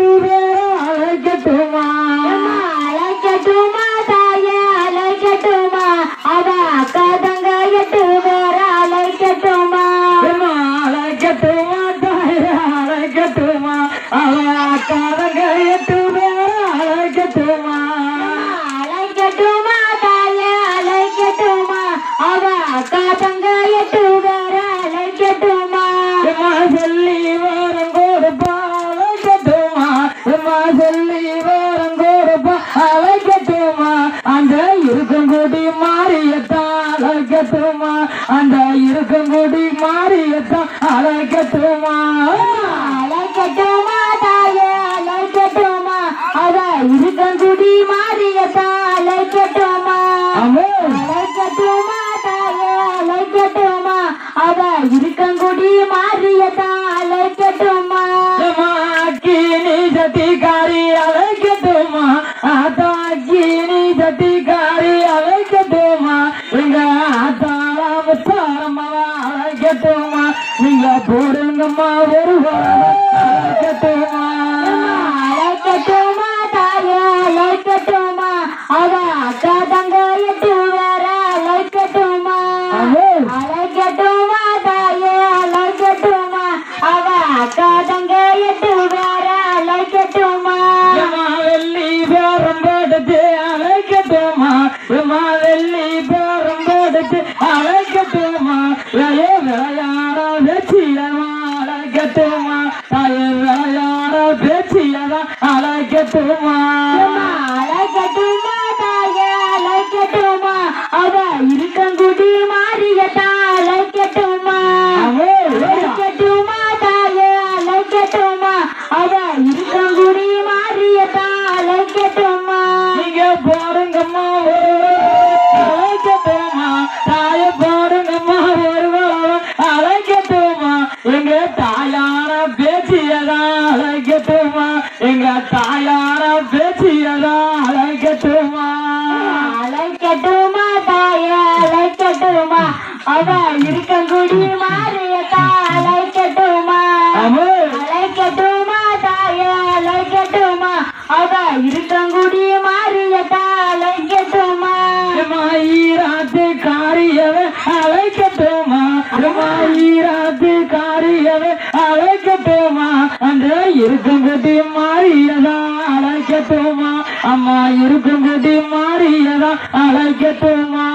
கட்டி வேற அழைக்கட்டுமா அழைக்கட்டுமா தாய அழைக்கட்டுமா அவ அக்கா தங்க எட்டு வேற அழைக்கட்டுமா. அழைக்கட்டுமா தாய அழைக்கட்டுமா அவ அக்கா தங்க எட்டு வேற அழைக்கட்டுமா. அழைக்கட்டுமா. மாறியத்தான் அழகத்துமா அந்த இருக்கும் கொடி மாறியத்தான் அழகத்துமா அழகட்டுமா தாயே அழகட்டுமா அவ இருக்கும் குடி மாறியத்தான் அழகட்டுமா அழகட்டுமா தாயே அழகட்டுமா அவ இருக்கும் குடி மாறியத்தான் அழகட்டுமா எங்கம்மா வருவா கட்டுவா তোমা তাই আলাইকে তোমা கட்டுமா? அவ இருக்கங்குடி மாறியதா அழைக்கட்டுமா அழைக்கட்டுமா தாய அழைக்கட்டுமா அவ இருக்கங்குடி மாறியதா அழைக்கட்டுமா மாயிராத்து காரியவ அழைக்கட்டுமா மாயிராத்து காரியவ அழைக்கட்டுமா அந்த இருக்கங்குடி மாறியதா அழைக்கட்டுமா அம்மா இருக்கங்குடி மாறியதா அழைக்கட்டுமா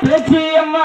பேச்சு அம்மா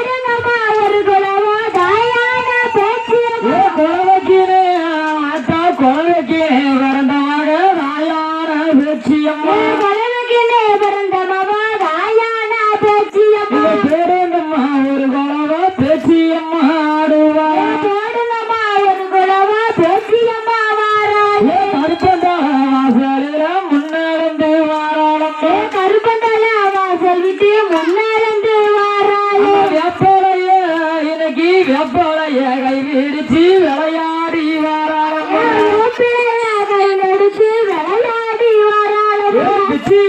கருப்பந்தல வாசல் விட்டு முன்னாலந்து வாராளே வெப்போடைய இன்னைக்கு வெப்போடைய கை விரிச்சு விளையாடி வாராளம்மா. கை நடிச்சு விளையாடி வாராளம்மா. பிச்சி